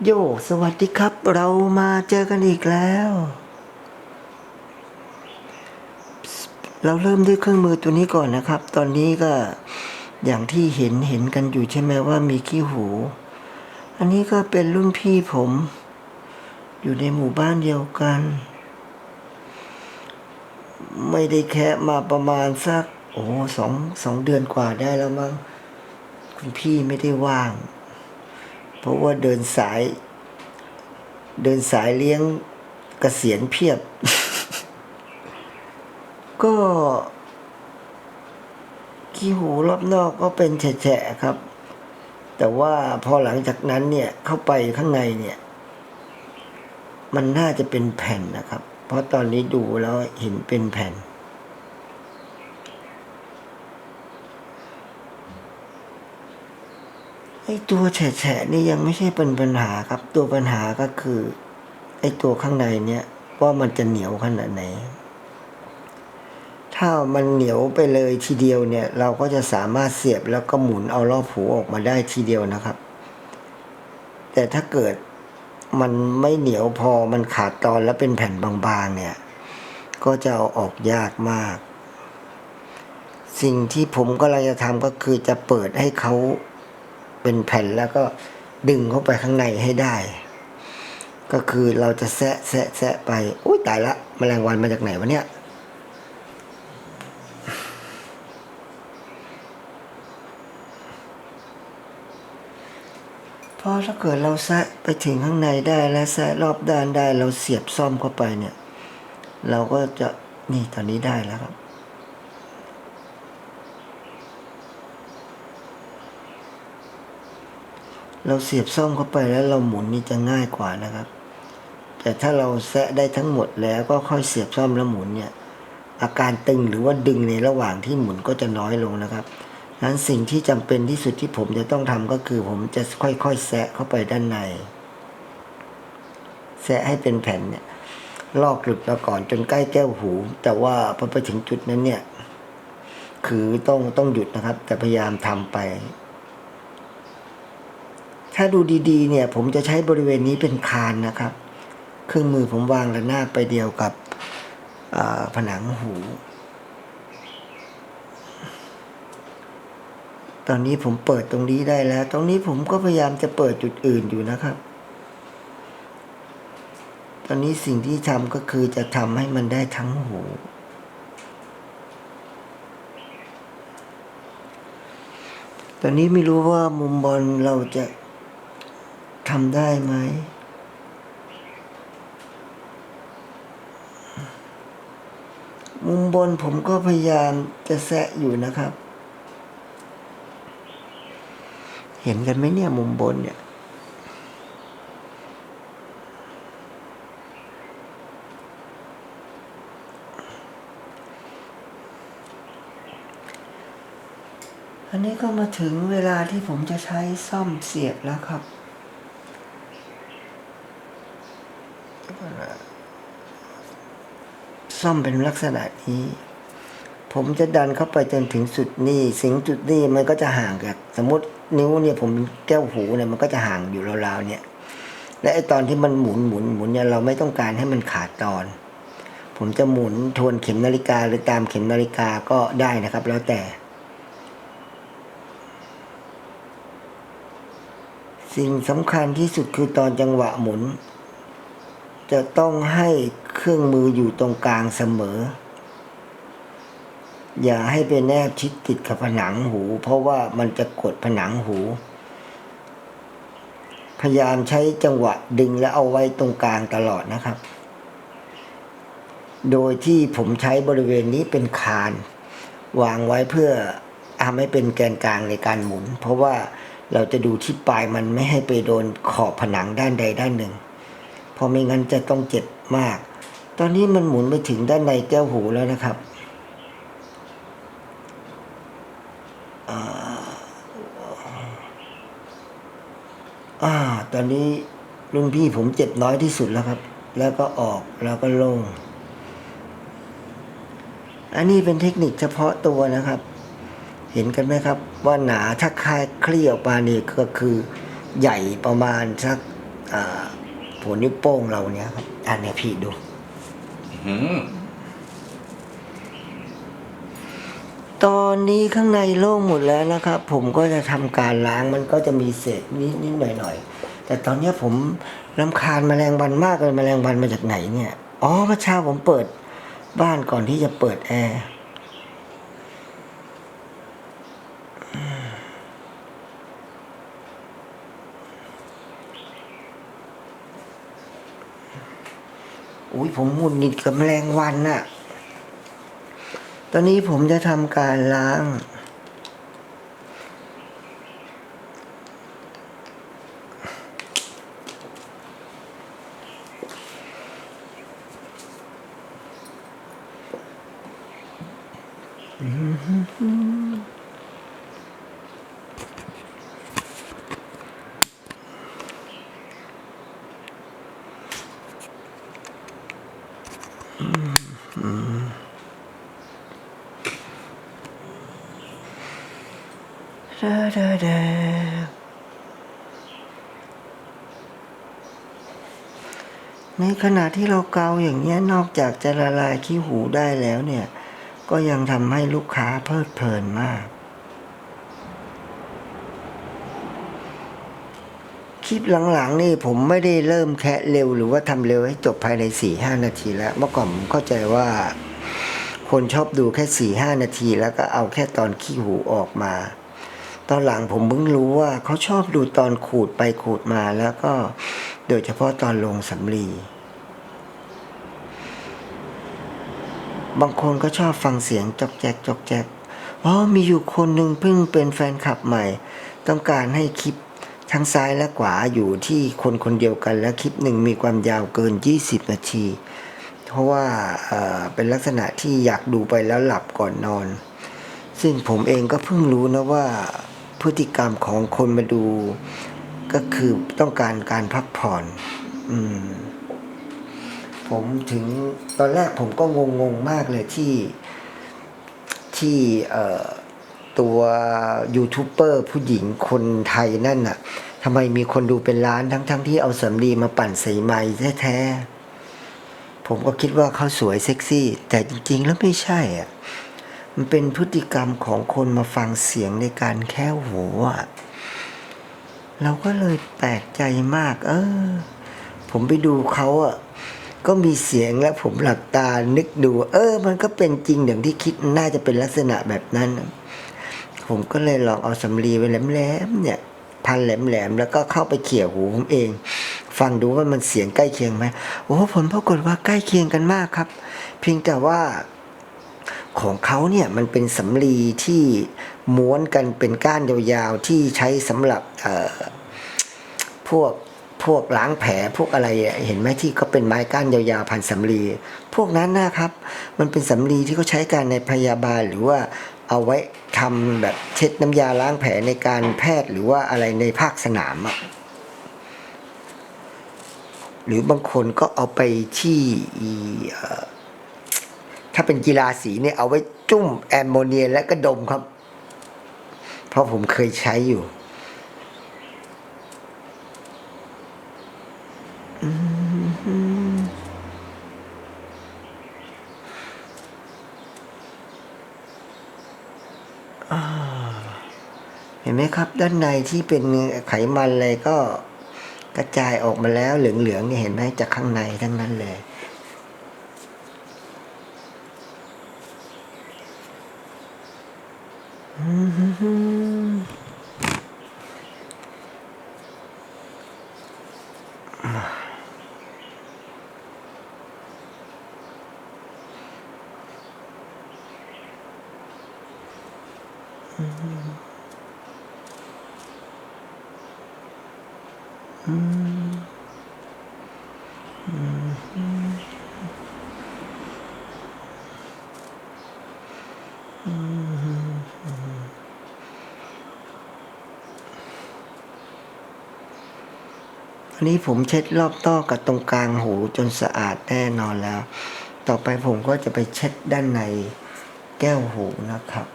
โยสวัสดีครับ เรามาเจอกันอีกแล้ว เราเริ่มด้วยเครื่องมือตัวนี้ก่อนนะครับ ตอนนี้ก็อย่างที่เห็นเห็นกันอยู่ใช่ไหมว่ามีขี้หู อันนี้ก็เป็นรุ่นพี่ผม อยู่ในหมู่บ้านเดียวกัน ไม่ได้แคะมาประมาณสัก โอ้สองสองเดือนกว่าได้แล้วมั้งคุณพี่ไม่ได้ว่าง เพราะว่าเดินสาย เดินสายเลี้ยงกเกษียณเพียบ ก็ขี้หูรอบนอกก็เป็นแฉะครับ แต่ว่าพอหลังจากนั้นเนี่ยเข้าไปข้างในเนี่ย มันน่าจะเป็นแผ่นนะครับ เพราะตอนนี้ดูแล้วเห็นเป็นแผ่น ไอ้ตัวแฉะนี่ยังไม่ใช่เป็นปัญหาครับ ตัวปัญหาก็คือ ไอ้ตัวข้างในเนี่ยว่ามันจะเหนียวขนาดไหน ถ้ามันเหนียวไปเลยทีเดียวเนี่ย เราก็จะสามารถเสียบแล้วก็หมุนเอารอบหูออกมาได้ทีเดียวนะครับ แต่ถ้าเกิดมันไม่เหนียวพอมันขาดตอนแล้วเป็นแผ่นบางๆเนี่ย ก็จะเอาออกยากมาก สิ่งที่ผมก็เลยจะทำก็คือจะเปิดให้เขา เป็นแผ่นแล้วก็ดึงเข้าไปข้างในให้ได้ ก็คือเราจะแซะแซะแซะไปอุ้ยตายละแมลงวันมาจากไหนวะเนี่ยพอถ้าเกิดเราแซะไปถึงข้างในได้และแซะรอบด้านได้เราเสียบซ่อมเข้าไปเนี่ย เราก็จะนี่ตอนนี้ได้แล้วครับ เราเสียบซ่อมเข้าไปแล้วเราหมุนนี่จะง่ายกว่านะครับ แต่ถ้าเราแซะได้ทั้งหมดแล้วก็ค่อยเสียบซ่อมแล้วหมุนเนี่ย อาการตึงหรือว่าดึงในระหว่างที่หมุนก็จะน้อยลงนะครับนั้นสิ่งที่จำเป็นที่สุดที่ผมจะต้องทำก็คือ ผมจะค่อยๆแซะเข้าไปด้านใน แซะให้เป็นแผ่นเนี่ย ลอกหลุดมาก่อนจนใกล้แก้วหู แต่ว่าพอไปถึงจุดนั้นเนี่ย คือต้องต้องหยุดนะครับ แต่พยายามทำไป ถ้าดูดีๆเนี่ยผมจะใช้บริเวณนี้เป็นคานนะครับ เครื่องมือผมวางระนาบไปเดียวกับผนังหู ตอนนี้ผมเปิดตรงนี้ได้แล้ว ตรงนี้ผมก็พยายามจะเปิดจุดอื่นอยู่นะครับ ตอนนี้สิ่งที่ทำก็คือจะทำให้มันได้ทั้งหูตอนนี้ไม่รู้ว่ามุมบอลเราจะ ทำได้ไหม มุมบนผมก็พยายามจะแซะอยู่นะครับ เห็นกันไหมเนี่ย มุมบนเนี่ยอันนี้ก็มาถึงเวลาที่ผมจะใช้ซ่อมเสียบแล้วครับ ซ่อมเป็นลักษณะนี้ ผมจะดันเข้าไปจนถึงสุดนี่สิงจุดนี่มันก็จะห่างจากสมมตินิ้วเนี่ยผมแก้วหูเนี่ยมันก็จะห่างอยู่ราวๆเนี่ย และไอตอนที่มันหมุนหมุนหมุนเนี่ยเราไม่ต้องการให้มันขาดตอน ผมจะหมุนทวนเข็มนาฬิกาหรือตามเข็มนาฬิกาก็ได้นะครับ แล้วแต่สิ่งสำคัญที่สุดคือตอนจังหวะหมุน จะต้องให้เครื่องมืออยู่ตรงกลางเสมอ อย่าให้ไปแนบชิดติดกับผนังหู เพราะว่ามันจะกดผนังหู พยายามใช้จังหวะดึงและเอาไว้ตรงกลางตลอดนะครับ โดยที่ผมใช้บริเวณนี้เป็นคาน วางไว้เพื่อทำให้เป็นแกนกลางในการหมุน เพราะว่าเราจะดูที่ปลายมันไม่ให้ไปโดนขอบผนังด้านใดด้านหนึ่ง ราะไม่งั้นจะต้องเจ็บมาก ตอนนี้มันหมุนไปถึงด้านในแก้วหูแล้วนะครับอ่าตอนนี้รุ่นพี่ผมเจ็บน้อยที่สุดแล้วครับ แล้วก็ออกแล้วก็ลง อันนี้เป็นเทคนิคเฉพาะตัวนะครับ เห็นกันไหมครับ ว่าหนาถ้าคลายเคลี่ยออกมานี่ก็คือใหญ่ประมาณสักอ่า หัวนิ้วโป้งเราเนี่ยครับอันเนี้ยพี่ดูอืมตอนนี้ข้างในโล่งหมดแล้วนะครับ ผมก็จะทำการล้างมันก็จะมีเศษนิดนิดหน่อยหน่อยๆแต่ตอนเนี้ยผมรำคาญแมลงวันมากเลยแมลงวันมาจากไหนเนี่ย อ๋อเมื่อเช้าผมเปิดบ้านก่อนที่จะเปิดแอร์ ยผมหงุดหงิดกับแมลงวันน่ะ ตอนนี้ผมจะทำการล้างดาดาดา ในขณะที่เราเกาอย่างเงี้ยนอกจากจะละลายขี้หูได้แล้วเนี่ย ก็ยังทำให้ลูกค้าเพลิดเพลินมาก คลิปหลังๆนี่ผมไม่ได้เริ่มแคะเร็วหรือว่าทำเร็วให้จบภายใน4ี่ห้านาทีแล้ว เมื่อก่อนผมเข้าใจว่า คนชอบดูแค่4ี่ห้านาที แล้วก็เอาแค่ตอนขี้หูออกมา ตอนหลังผมเพิ่งรู้ว่าเขาชอบดูตอนขูดไปขูดมาแล้วก็โดยเฉพาะตอนลงสำลีบางคนก็ชอบฟังเสียงจอกแจกจอกแจกอ๋อมีอยู่คนหนึ่งเพิ่งเป็นแฟนคลับใหม่ ต้องการให้คลิป ทั้งซ้ายและขวาอยู่ที่คนคนเดียวกันและคลิปหนึ่งมีความยาวเกิน 20 นาที เพราะว่าเป็นลักษณะที่อยากดูไปแล้วหลับก่อนนอน ซึ่งผมเองก็เพิ่งรู้นะว่าพฤติกรรมของคนมาดู ก็คือต้องการการพักผ่อนอืมผมถึงตอนแรกผมก็งงงมากเลยที่ที่เอ่อ ตัวยูทูบเบอร์ผู้หญิงคนไทยนั่นน่ะทำไมมีคนดูเป็นล้านทั้งๆทที่เอาสำลีมาปั่นใส่ไม้แท้ๆผมก็คิดว่าเขาสวยเซ็กซี่ แต่จริงๆแล้วไม่ใช่อะมันเป็นพฤติกรรมของคนมาฟังเสียงในการแค่หูอะเราก็เลยแปลกใจมาก เออ ผมไปดูเขาอะก็มีเสียงแล้วผมหลับตานึกดู เออ มันก็เป็นจริงอย่างที่คิดน่าจะเป็นลักษณะแบบนั้น ผมก็เลยลองเอาสำลีไปแหลมๆเนี่ยพันแหลมๆแล้วก็เข้าไปเขี่ยหูผมเอง ฟังดูว่ามันเสียงใกล้เคียงไหมโอ้ผลปรากฏว่าใกล้เคียงกันมากครับ เพียงแต่ว่าของเขาเนี่ยมันเป็นสำลีที่ม้วนกันเป็นก้านยาวๆที่ใช้สำหรับพวกพวกล้างแผลพวกอะไรเห็นไหมที่เขาเป็นไม้ก้านยาวๆพันสำลีพวกนั้นนะครับ มันเป็นสำลีที่เขาใช้การในพยาบาลหรือว่าเอาไว้ทำแบบเช็ดน้ำยาล้างแผลในการแพทย์หรือว่าอะไรในภาคสนามอะหรือบางคนก็เอาไปที่ถ้าเป็นกีฬาสีเนี่ยเอาไว้จุ่มแอมโมเนียและก็ดมครับ เพราะผมเคยใช้อยู่อืมอ่า เห็นไหมครับ ด้านในที่เป็นไขมันอะไรก็กระจายออกมาแล้วเหลืองๆเนี่เห็นไหมจากข้างในทั้งนั้นเลยอัันนี้ผมเช็ดรอบต้อกับตรงกลางหูจนสะอาดแน่นอนแล้ว ต่อไปผมก็จะไปเช็ดด้านในแก้วหูนะครับ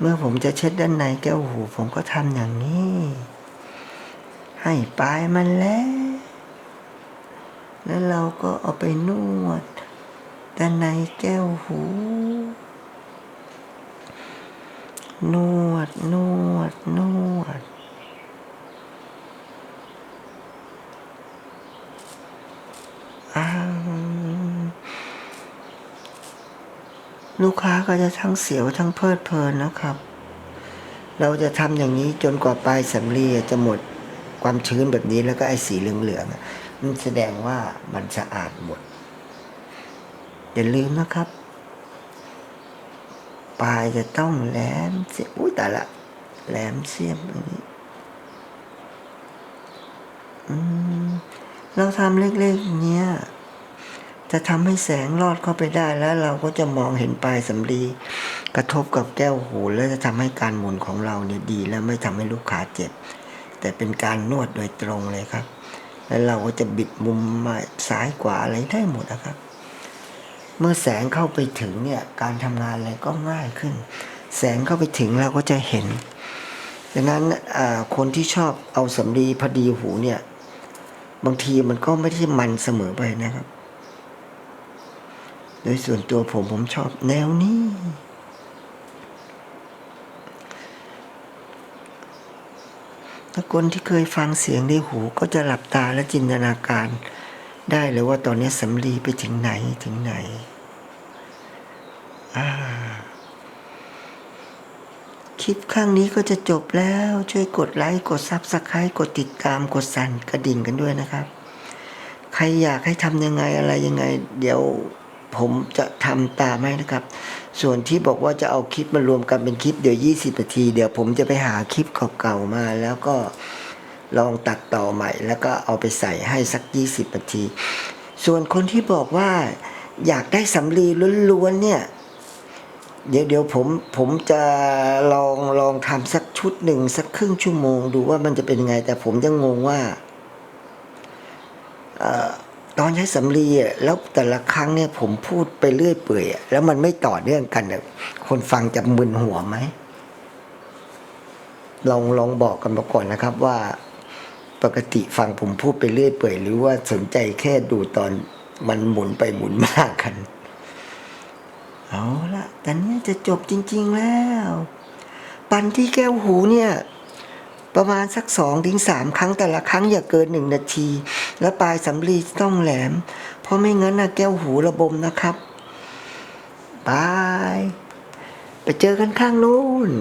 เมื่อผมจะเช็ดด้านในแก้วหู ผมก็ทำอย่างนี้ ให้ปลายมันแล้ว แล้วเราก็เอาไปนวด ด้านในแก้วหู นวดนวดนวด อ้าวลู ก็จะทั้งเสียวทั้งเพลิดเพลินนะครับ เราจะทำอย่างนี้จนกว่าปลายสำลีจะหมดความชื้นแบบนี้แล้วก็ไอ้สีเหลืองๆมันแสดงว่ามันสะอาดหมด อย่าลืมนะครับ ปลายจะต้องแหลมเสียอุ้ยแต่ละแหลมเสียบอย่างนี้อืมเราทำเล็กๆอย่างเนี้ย จะทำให้แสงลอดเข้าไปได้แล้วเราก็จะมองเห็นปลายสำลีกระทบกับแก้วหู แล้วจะทำให้การหมุนของเราเนี่ยดี และไม่ทำให้ลูกค้าเจ็บ แต่เป็นการนวดโดยตรงเลยครับ แล้วเราก็จะบิดมุมมาซ้ายขวาอะไรได้หมดนะครับ เมื่อแสงเข้าไปถึงเนี่ยการทำงานอะไรก็ง่ายขึ้น แสงเข้าไปถึงเราก็จะเห็นดังนั้นคนที่ชอบเอาสำลีพอดีหูเนี่ยบางทีมันก็ไม่ได้มันเสมอไปนะครับ โดยส่วนตัวผมผมชอบแนวนี้ ถ้าคนที่เคยฟังเสียงในหูก็จะหลับตาและจินตนาการ ได้เลยว่าตอนนี้สำลีไปถึงไหนถึงไหน คลิปข้างนี้ก็จะจบแล้ว ช่วยกดไลค์ กดซับสไครต์กดติดตามกดสั่นกระดิ่งกันด้วยนะครับ ใครอยากให้ทำยังไงอะไรยังไง เดี๋ยว ผมจะทำตามให้นะครับ ส่วนที่บอกว่าจะเอาคลิปมารวมกันเป็นคลิปเดี๋ยว 20 นาที เดี๋ยวผมจะไปหาคลิปเก่าๆมา แล้วก็ลองตัดต่อใหม่ แล้วก็เอาไปใส่ให้สัก 20 นาที ส่วนคนที่บอกว่าอยากได้สำลีล้วนๆเนี่ย เดี๋ยวเดี๋ยวผมผมจะลองลองทำสักชุดหนึ่งสักครึ่งชั่วโมง ดูว่ามันจะเป็นยังไง แต่ผมยังงงว่า เอ่อ ตอนใช้สำลีอะแล้วแต่ละครั้งเนี่ยผมพูดไปเรื่อยเปื่อยอะแล้วมันไม่ต่อเนื่องกันอะคนฟังจะมึนหัวไหมลองลองบอกกันมาก่อนนะครับว่าปกติฟังผมพูดไปเรื่อยเปื่อย หรือว่าสนใจแค่ดูตอนมันหมุนไปหมุนมากกัน เอาละแต่เนี้จะจบจริง ๆแล้ว ปันที่แก้วหูเนี่ย ประมาณสักสองถึงสามครั้งแต่ละครั้งอย่าเกินหนึ่งนาที และปลายสำลีต้องแหลม เพราะไม่งั้นนะแก้วหูระบมนะครับบาย ไปเจอกันข้างนู้น